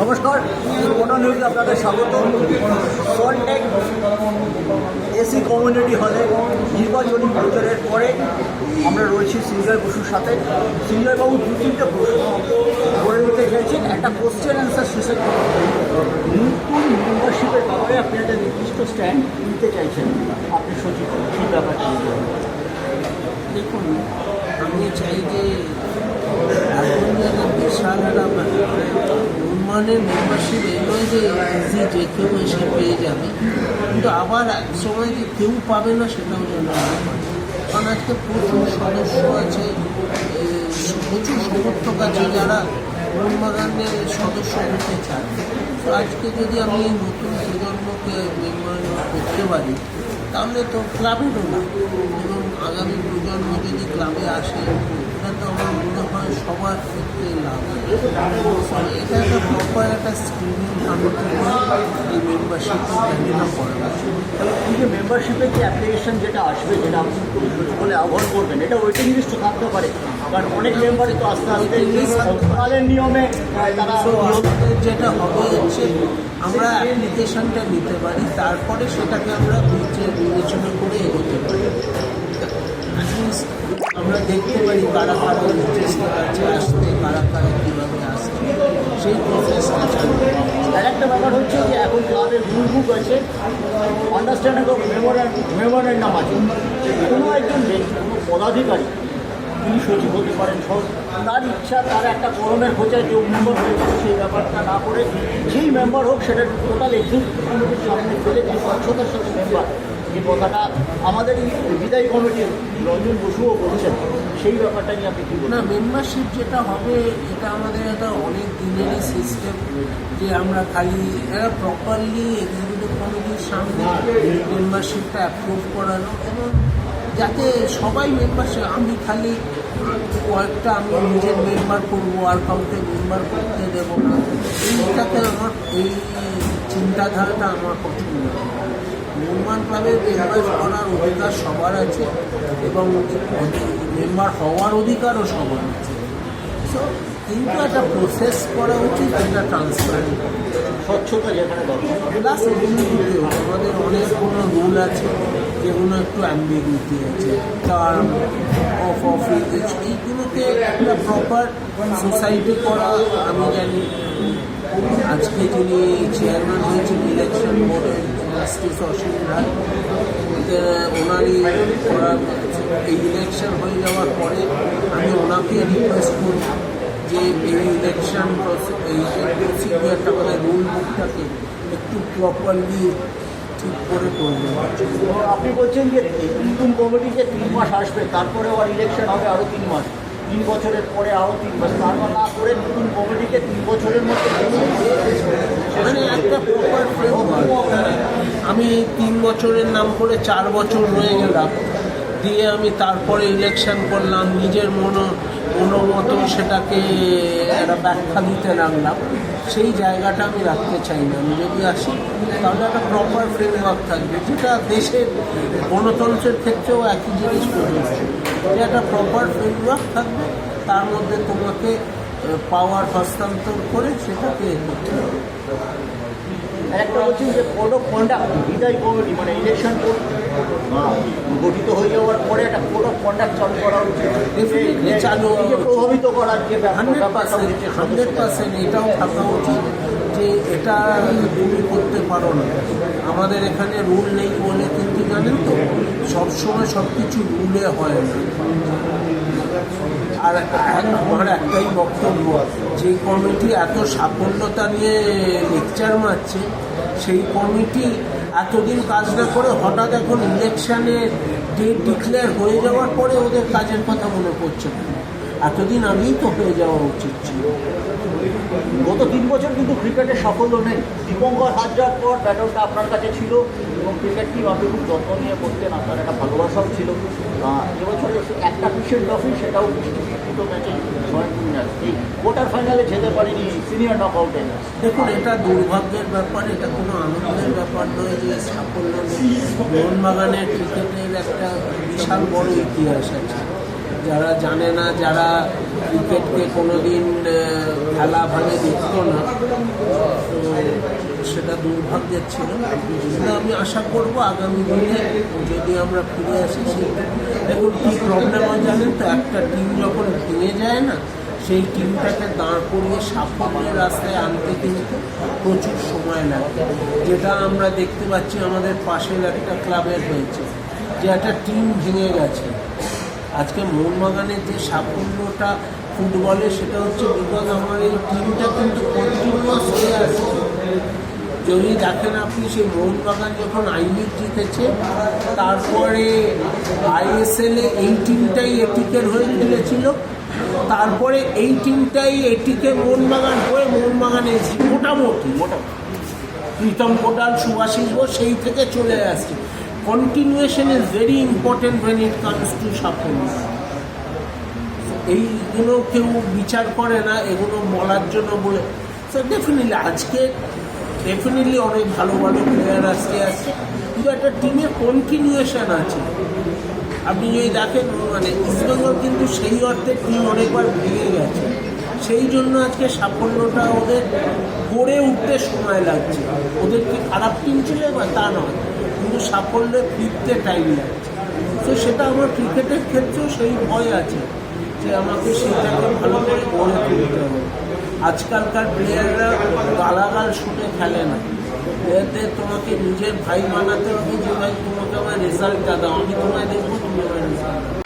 নমস্কার মোটা নিউজে আপনাদের স্বাগত। সল্টেক এসি কমিউনিটি হলে নির্বাচনী প্রচারের পরে আমরা রয়েছি সিঞ্জয় বসুর সাথে। সিঞ্জয়বাবু দু তিনটে প্রশ্ন করে দিতে চাইছেন। একটা কোশ্চেন অ্যান্সার শেষে নতুন মেম্বারশিপের ব্যাপারে আপনি একটা নির্দিষ্ট স্ট্যান্ড নিতে চাইছেন। আপনি সচিব কী ব্যাপারটা দেখুন, আমি চাই যে বিশাল একটা মেম্বারশিপ এই যে কেউ এসে পেয়ে যাবে, কিন্তু আবার এক সময় যে কেউ পাবে না সেটাও যেন কারণ আজকে প্রচুর সদস্য আছে প্রচুর সমর্থক আছে যারা মোহনবাগানের সদস্য হতে চায়। তো আজকে যদি আমি নতুন প্রজন্মকে মেম্বার করতে পারি, তাহলে তো ক্লাবেরও না। এবং আগামী প্রজন্ম যদি ক্লাবে আসে এটা তো আমার সবার ক্ষেত্রে এটা একটা প্রপার একটা স্ক্রিনিং এই মেম্বারশিপটা ক্যান্ডিডেট করা তাহলে এই যে মেম্বারশিপের যে অ্যাপ্লিকেশন যেটা আসবে যেটা আপনি বলে আহ্বান করবেন এটা ওয়েটিং লিস্ট থাকতে পারে। কারণ অনেক মেম্বারই তো আস্তে আস্তে। কালের নিয়মে তারা যেটা হবে হচ্ছে আমরা অ্যাপ্লিকেশনটা নিতে পারি তারপরে সেটাকে আমরা বিবেচনা করে এগোতে পারি। আমরা দেখতে পারি কারা কারা ইন্টারেস্টেড আছে আসতে, কারা কারা কীভাবে আসছে, সেই প্রসেসটা চালু আর একটা ব্যাপার হচ্ছে যে এখন ক্লাবের রুল বুক আছে আন্ডারস্ট্যান্ডিং অফ মেমোরেন্ডাম আছে। কোনো একজন পদাধিকারী, তিনি সচিব হতে পারেন, সব তার ইচ্ছা, তার একটা করণের খোঁজায় কেউ মেম্বার হয়ে যাবে, সেই ব্যাপারটা না করে যেই মেম্বার হোক, সেটা টোটাল এক্সিকিউটিভ কমিটির সামনে ফেলে যে স্বচ্ছতার সাথে মেম্বার যে কথাটা আমাদের এই বিদায়ী কমিটির রঞ্জন বসুও বলছেন সেই ব্যাপারটা নিয়ে আপনি কী না মেম্বারশিপ যেটা হবে এটা আমাদের একটা অনেক দিনেরই সিস্টেম যে আমরা খালি এরা প্রপারলি এক্সিকিউটিভ কমিটির সামনে মেম্বারশিপটা অ্যাপ্রুভ করানো এবং যাতে সবাই মেম্বারশিপ আমি খালি কয়েকটা আমি নিজের মেম্বার করব আর কাউকে মেম্বার করতে দেবো না। এইটাতে আমার এই চিন্তাধারাটা আমার পছন্দ। নির্মাণ ক্লাবে মেম্বার করার অধিকার সবার আছে এবং মেম্বার হওয়ার অধিকারও সবার আছে। সো কিন্তু একটা প্রসেস করা উচিত যেটা ট্রান্সপারেন্ট স্বচ্ছতা যেখানে প্লাস এগুলোতে আমাদের অনেক কোনো রুল আছে যেগুলো একটু অ্যাম্বিগুইটি আছে টার্ম অফ অফিস এইগুলোকে একটা প্রপার সোসাইটি করা আমি জানি আজকে যিনি চেয়ারম্যান হয়েছেন ইলেকশন বোর্ডের জাস্টিস অসীম রায় ওনারই করার এই ইলেকশন হয়ে যাওয়ার পরে আমি ওনাকে রিকোয়েস্ট করব যে এই ইলেকশন এই যে প্রসিডিওরটা আমাদের রুল বুকটাকে একটু প্রপারলি ঠিক করে করবে আপনি বলছেন যে নতুন কমিটি যে তিন মাস আসবে তারপরে আবার ইলেকশন হবে আরও তিন মাস। তিন বছরের পরে আরও তিন বছর, তারপর না করে নতুন কমিটিকে তিন বছরের মধ্যে মানে একটা আমি তিন বছরের নাম করে চার বছর রয়ে গেলাম, দিয়ে আমি তারপরে ইলেকশন করলাম, নিজের মনো মনোমতো সেটাকে একটা ব্যাখ্যা দিতে লাগলাম সেই জায়গাটা আমি রাখতে চাই না। আমি যদি আসি, তাহলে একটা প্রপার ফ্রেমওয়ার্ক থাকবে। যেটা দেশের গণতন্ত্রের ক্ষেত্রেও একই জিনিস প্রযোজ্য যে একটা প্রপার ফ্রেমওয়ার্ক থাকবে, তার মধ্যে তোমাকে পাওয়ার হস্তান্তর করে সেটাকে করতে হবে। একটা হচ্ছে যে অফ কন্ডাক্ট বিদায় কমিটি মানে ইলেকশন গঠিত হয়ে যাওয়ার পরে একটা কোড অফ কন্ডাক্ট চালু করা উচিত। চালু। প্রভাবিত করার যে হান্ড্রেড পার্সেন্ট এটাও থাকা উচিত যে এটা তুমি করতে পারো না। আমাদের এখানে রুল নেই বলে কিন্তু জানেন তো সবসময় সব কিছু রুলে হয় না। আর আমার একটাই বক্তব্য যে কমিটি এত সাফল্যতা নিয়ে লেকচার মারছে সেই কমিটি এতদিন কাজ না করে হঠাৎ এখন ইলেকশানে ডেট ডিক্লেয়ার হয়ে যাওয়ার পরে ওদের কাজের কথা মনে পড়ছে না। এতদিন আগেই তো হয়ে যাওয়া উচিত ছিল। গত তিন বছর কিন্তু ক্রিকেটে সাফল্য নেই। দীপঙ্কর হাজার যাওয়ার পর ব্যাটনটা আপনার কাছে ছিল। এবং ক্রিকেট টিম আপনি খুব যত্ন নিয়ে করতেন, আপনার একটা ভালোবাসাও ছিল। এবছর একটা পিসের ট্রফি সেটাও দুটো ম্যাচে ফাইনালে যেতে পারেনি সিনিয়র নক আউটে দেখুন, এটা দুর্ভাগ্যের ব্যাপার, এটা কোনো আনন্দের ব্যাপার নয় যে সাফল্য মোহনবাগানের ক্রিকেটের একটা বিশাল বড় ইতিহাস আছে। যারা জানে না, যারা ক্রিকেটকে কোনোদিন খেলা ভাবে দেখতো না সেটা দুর্ভাগ্যের ছিল। কিন্তু আমি আশা করব আগামী দিনে যদি আমরা ফিরে আসি দেখুন কী প্রবলেম হয় জানেন তো? একটা টিম যখন ভেঙে যায় না, সেই টিমটাকে দাঁড় করিয়ে সাফল্যের রাস্তায় আনতে কিন্তু প্রচুর সময় লাগে। যেটা আমরা দেখতে পাচ্ছি আমাদের পাশের একটা ক্লাবের হয়েছে, যে একটা টিম ভেঙে গেছে। আজকে মোহনবাগানের যে সাফল্যটা ফুটবলে, সেটা হচ্ছে বিকজ আমার এই টিমটা কিন্তু কন্টিনিউয়াস হয়ে আসছে যদি দেখেন আপনি সেই মোহনবাগান যখন আই লিগ জিতেছে, তারপরে আইএসএল এই টিমটাই এটিকের হয়ে খেলেছিল, তারপরে এই টিমটাই এটিকে মোহনবাগান হয়ে মোহনবাগান এসেছে মোটামুটি মোটামুটি প্রীতম কোটাল সুভাষিস বোস সেই থেকে চলে আসছে। Continuation is very important when it comes to সাফল্য এইগুলো কেউ বিচার করে না, এগুলো বলার জন্য বলে। সো ডেফিনেটলি আজকে ডেফিনেটলি অনেক ভালো ভালো প্লেয়ার আজকে আসছে কিন্তু একটা টিমে কন্টিনিউয়েশন আছে। আপনি যদি দেখেন মানে ইস্টবেঙ্গল কিন্তু সেই অর্থে টিম অনেকবার ভেঙে গেছে। সেই জন্য আজকে সাফল্যটা ওদের গড়ে উঠতে সময় লাগছে। ওদের কি খারাপ টিম ছিল বা তা নয়। কিন্তু সাফল্যে ফিরতে টাইম লাগছে। তো সেটা আমার ক্রিকেটের ক্ষেত্রেও সেই ভয় আছে যে আমাকে সেটাকে ভালো করে গড়ে তুলতে হবে। আজকালকার প্লেয়াররা গালাগাল শুটে খেলে না। এতে তোমাকে নিজের ভাই বানাতে হবে, যে ভাই তোমাকে আমার রেজাল্টটা দাও, আমি তোমায় দেখব, তুমি আমার রেজাল্ট